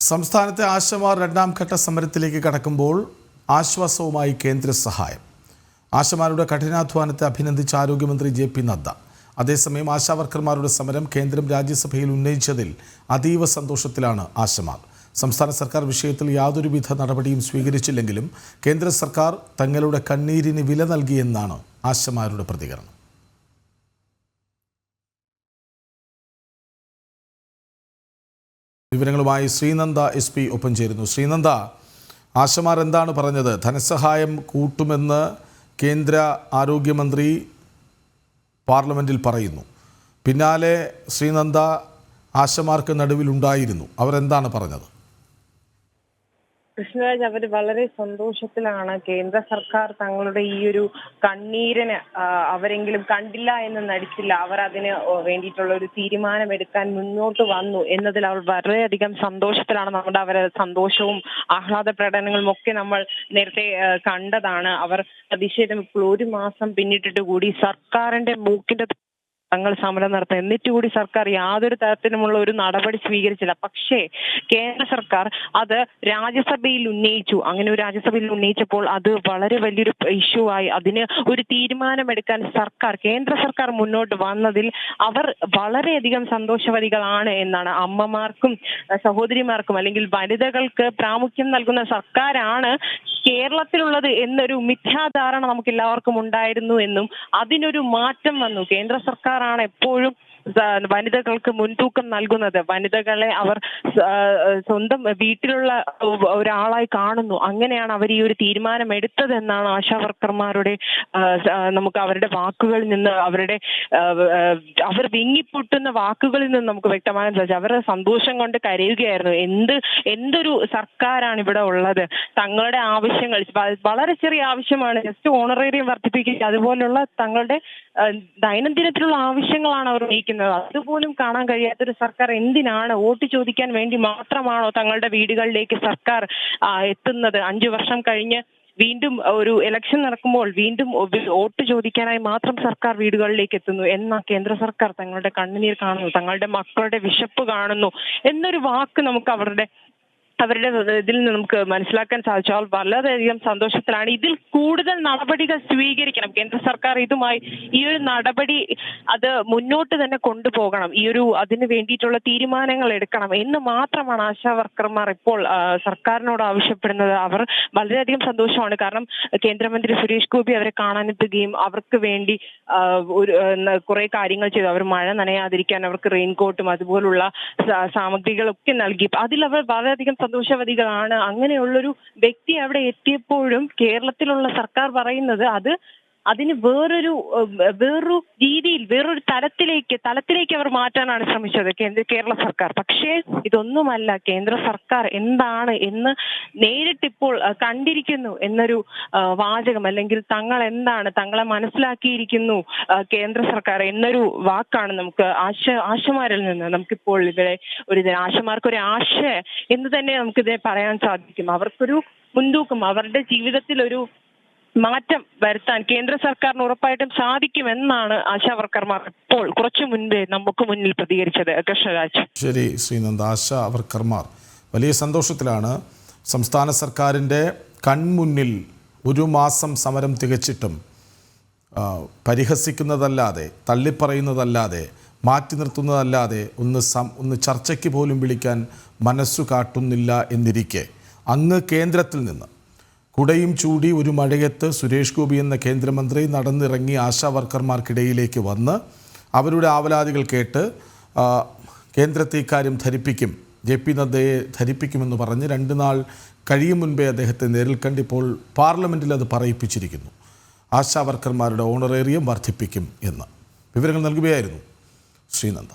സംസ്ഥാനത്തെ ആശമാർ രണ്ടാം ഘട്ട സമരത്തിലേക്ക് കടക്കുമ്പോൾ ആശ്വാസവുമായി കേന്ദ്ര സഹായം. ആശമാരുടെ കഠിനാധ്വാനത്തെ അഭിനന്ദിച്ച ആരോഗ്യമന്ത്രി ജെ പി നദ്ദ. അതേസമയം ആശാവർക്കർമാരുടെ സമരം കേന്ദ്രം രാജ്യസഭയിൽ ഉന്നയിച്ചതിൽ അതീവ സന്തോഷത്തിലാണ് ആശമാർ. സംസ്ഥാന സർക്കാർ വിഷയത്തിൽ യാതൊരുവിധ നടപടിയും സ്വീകരിച്ചില്ലെങ്കിലും കേന്ദ്ര സർക്കാർ തങ്ങളുടെ കണ്ണീരിന് വില നൽകിയെന്നാണ് ആശമാരുടെ പ്രതികരണം. വിവരങ്ങളുമായി ശ്രീനന്ദ എസ് പി ഒപ്പം ചേരുന്നു. ശ്രീനന്ദ ആശമാർ എന്താണ് പറഞ്ഞത്? ധനസഹായം കൂട്ടുമെന്ന് കേന്ദ്ര ആരോഗ്യമന്ത്രി പാർലമെന്റിൽ പറയുന്നു. പിന്നാലെ ശ്രീനന്ദ ആശമാർക്ക് നടുവിലുണ്ടായിരുന്നു. അവരെന്താണ് പറഞ്ഞത്? കൃഷ്ണരാജ് അവർ വളരെ സന്തോഷത്തിലാണ് കേന്ദ്ര സർക്കാർ തങ്ങളുടെ ഈ ഒരു കണ്ണീരിന് അവരെങ്കിലും കണ്ടില്ല എന്ന് നടിച്ചില്ല. അവർ അതിന് വേണ്ടിയിട്ടുള്ള ഒരു തീരുമാനം എടുക്കാൻ മുന്നോട്ട് വന്നു എന്നതിൽ അവർ വളരെയധികം സന്തോഷത്തിലാണ്. നമ്മുടെ അവരെ സന്തോഷവും ആഹ്ലാദ പ്രകടനങ്ങളും ഒക്കെ നമ്മൾ നേരത്തെ കണ്ടതാണ്. അവർ പ്രതിഷേധം ഇപ്പോൾ ഒരു മാസം പിന്നിട്ടിട്ട് കൂടി സർക്കാരിന്റെ മൂക്കിന്റെ തങ്ങൾ സമരം നടത്തുക എന്നിട്ട് കൂടി സർക്കാർ യാതൊരു തരത്തിലുമുള്ള ഒരു നടപടി സ്വീകരിച്ചില്ല. പക്ഷേ കേന്ദ്ര സർക്കാർ അത് രാജ്യസഭയിൽ ഉന്നയിച്ചു. അങ്ങനെ ഒരു രാജ്യസഭയിൽ ഉന്നയിച്ചപ്പോൾ അത് വളരെ വലിയൊരു ഇഷ്യൂ ആയി. അതിന് ഒരു തീരുമാനമെടുക്കാൻ സർക്കാർ കേന്ദ്ര സർക്കാർ മുന്നോട്ട് വന്നതിൽ അവർ വളരെയധികം സന്തോഷവതികളാണ് എന്നാണ് അമ്മമാർക്കും സഹോദരിമാർക്കും അല്ലെങ്കിൽ വനിതകൾക്ക് പ്രാമുഖ്യം നൽകുന്ന സർക്കാരാണ് കേരളത്തിലുള്ളത് എന്നൊരു മിഥ്യാധാരണ നമുക്ക് എല്ലാവർക്കും ഉണ്ടായിരുന്നു എന്നും അതിനൊരു മാറ്റം വന്നു. കേന്ദ്ര സർക്കാരാണ് എപ്പോഴും വനിതകൾക്ക് മുൻതൂക്കം നൽകുന്നത്. വനിതകളെ അവർ സ്വന്തം വീട്ടിലുള്ള ഒരാളായി കാണുന്നു. അങ്ങനെയാണ് അവർ ഈ ഒരു തീരുമാനം എടുത്തതെന്നാണ് ആശാ വർക്കർമാരുടെ ആ, സ- ആ, നമുക്ക് അവരുടെ വാക്കുകളിൽ നിന്ന് അവരുടെ അവർ വിങ്ങിപ്പൊട്ടുന്ന വാക്കുകളിൽ നിന്ന് നമുക്ക് വ്യക്തമാകാൻ സാധിച്ചു. അവരുടെ സന്തോഷം കൊണ്ട് കരയുകയായിരുന്നു. എന്ത് എന്തൊരു സർക്കാരാണ് ഇവിടെ ഉള്ളത്? തങ്ങളുടെ ആവശ്യങ്ങൾ വളരെ ചെറിയ ആവശ്യമാണ്. ജസ്റ്റ് ഓണറേറിയം വർദ്ധിപ്പിക്കുക അതുപോലുള്ള തങ്ങളുടെ ദൈനംദിനത്തിലുള്ള ആവശ്യങ്ങളാണ് അവർ ഉന്നയിക്കുന്നത് അതുപോലും കാണാൻ കഴിയാത്തൊരു സർക്കാർ എന്തിനാണ് വോട്ട് ചോദിക്കാൻ വേണ്ടി മാത്രമാണോ തങ്ങളുടെ വീടുകളിലേക്ക് സർക്കാർ എത്തുന്നത്? അഞ്ചു വർഷം കഴിഞ്ഞ് വീണ്ടും ഒരു ഇലക്ഷൻ നടക്കുമ്പോൾ വീണ്ടും വോട്ട് ചോദിക്കാനായി മാത്രം സർക്കാർ വീടുകളിലേക്ക് എത്തുന്നു. എന്ന കേന്ദ്ര സർക്കാർ തങ്ങളുടെ കണ്ണുനീർ കാണുന്നു തങ്ങളുടെ മക്കളുടെ വിശപ്പ് കാണുന്നു എന്നൊരു വാക്ക് നമുക്ക് അവരുടെ അവരുടെ ഇതിൽ നിന്ന് നമുക്ക് മനസ്സിലാക്കാൻ സാധിച്ചാൽ വളരെയധികം സന്തോഷത്തിലാണ്. ഇതിൽ കൂടുതൽ നടപടികൾ സ്വീകരിക്കണം. കേന്ദ്ര സർക്കാർ ഇതുമായി ഈ ഒരു നടപടി അത് മുന്നോട്ട് തന്നെ കൊണ്ടുപോകണം. ഈ ഒരു അതിന് വേണ്ടിയിട്ടുള്ള തീരുമാനങ്ങൾ എടുക്കണം എന്ന് മാത്രമാണ് ആശാ വർക്കർമാർ ഇപ്പോൾ സർക്കാരിനോട് ആവശ്യപ്പെടുന്നത്. അവർ വളരെയധികം സന്തോഷമാണ്. കാരണം കേന്ദ്രമന്ത്രി സുരേഷ് ഗോപി അവരെ കാണാനെത്തുകയും അവർക്ക് വേണ്ടി ഒരു കുറെ കാര്യങ്ങൾ ചെയ്തു. അവർ മഴ നനയാതിരിക്കാൻ അവർക്ക് റെയിൻകോട്ടും അതുപോലുള്ള സാമഗ്രികളൊക്കെ നൽകി. അതിൽ അവർ വളരെയധികം സന്തോഷവതികളാണ്. അങ്ങനെയുള്ളൊരു വ്യക്തി അവിടെ എത്തിയപ്പോഴും കേരളത്തിലുള്ള സർക്കാർ പറയുന്നത് അത് അതിന് വേറൊരു വേറൊരു രീതിയിൽ വേറൊരു തലത്തിലേക്ക് തലത്തിലേക്ക് അവർ മാറ്റാനാണ് ശ്രമിച്ചത് കേന്ദ്ര കേരള സർക്കാർ. പക്ഷേ ഇതൊന്നുമല്ല കേന്ദ്ര സർക്കാർ എന്താണ് എന്ന് നേരിട്ടിപ്പോൾ കണ്ടിരിക്കുന്നു എന്നൊരു വാചകം. അല്ലെങ്കിൽ തങ്ങൾ എന്താണ് തങ്ങളെ മനസ്സിലാക്കിയിരിക്കുന്നു കേന്ദ്ര സർക്കാർ എന്നൊരു വാക്കാണ് നമുക്ക് ആശ ആശമാരിൽ നിന്ന് നമുക്കിപ്പോൾ ഇവിടെ ഒരു ആശമാർക്ക് ഒരു ആശ എന്ന് തന്നെ നമുക്കിതിനെ പറയാൻ സാധിക്കും. അവർക്കൊരു മുൻതൂക്കം അവരുടെ ജീവിതത്തിൽ ഒരു മാറ്റം വരുത്താൻ കേന്ദ്ര സർക്കാരിന് ഉറപ്പായിട്ടും സാധിക്കുമെന്നാണ് ആശാ വർക്കർമാർ ഇപ്പോൾ കുറച്ചു മുൻപേ നമുക്ക് മുന്നിൽ പ്രതികരിച്ചത്. കൃഷ്ണരാജ്. ശരി ശ്രീനന്ദ. ആശാവർക്കർമാർ വലിയ സന്തോഷത്തിലാണ് സംസ്ഥാന സർക്കാരിന്റെ കൺമുന്നിൽ ഒരു മാസം സമരം തികച്ചിട്ടും പരിഹസിക്കുന്നതല്ലാതെ തള്ളിപ്പറയുന്നതല്ലാതെ മാറ്റി നിർത്തുന്നതല്ലാതെ ഒന്ന് സം ഒന്ന് ചർച്ചയ്ക്ക് പോലും വിളിക്കാൻ മനസ്സു കാട്ടുന്നില്ല എന്നിരിക്കെ അങ്ങ് കേന്ദ്രത്തിൽ നിന്ന് കുടയും ചൂടി ഒരു മഴയത്ത് സുരേഷ് ഗോപി എന്ന കേന്ദ്രമന്ത്രി നടന്നിറങ്ങി ആശാ വർക്കർമാർക്കിടയിലേക്ക് വന്ന് അവരുടെ ആവലാതികൾ കേട്ട് കേന്ദ്രത്തെ ഇക്കാര്യം ധരിപ്പിക്കും ജെ പി നദ്ദയെ ധരിപ്പിക്കുമെന്ന് പറഞ്ഞ് രണ്ട് നാൾ കഴിയും മുൻപേ അദ്ദേഹത്തെ നേരിൽ കണ്ടിപ്പോൾ പാർലമെന്റിൽ അത് പറയിപ്പിച്ചിരിക്കുന്നു. ആശാ വർക്കർമാരുടെ ഓണറേറിയം വർദ്ധിപ്പിക്കും എന്ന്. വിവരങ്ങൾ നൽകുകയായിരുന്നു ശ്രീനന്ദ.